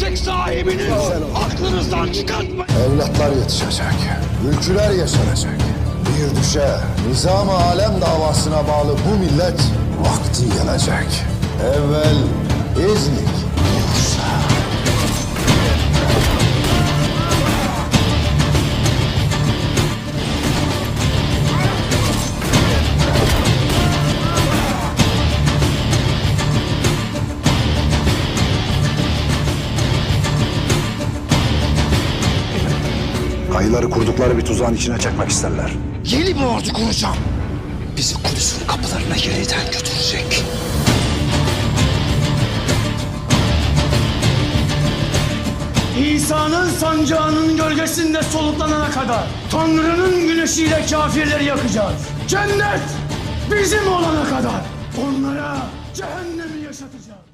sahibini aklınızdan çıkartmayın. Evlatlar yetişecek, ülküler yaşanacak. Bir düşe, nizam-ı alem davasına bağlı bu millet vakti gelecek. Evvel İznik, Kayıları kurdukları bir tuzağın içine çekmek isterler. Yeni bir ordu kuracağım. Bizi Kudüs'ün kapılarına yeniden götürecek. İsa'nın sancağının gölgesinde soluklanana kadar Tanrı'nın güneşiyle kafirleri yakacağız. Cennet bizim olana kadar onlara cehennemi yaşatacağız.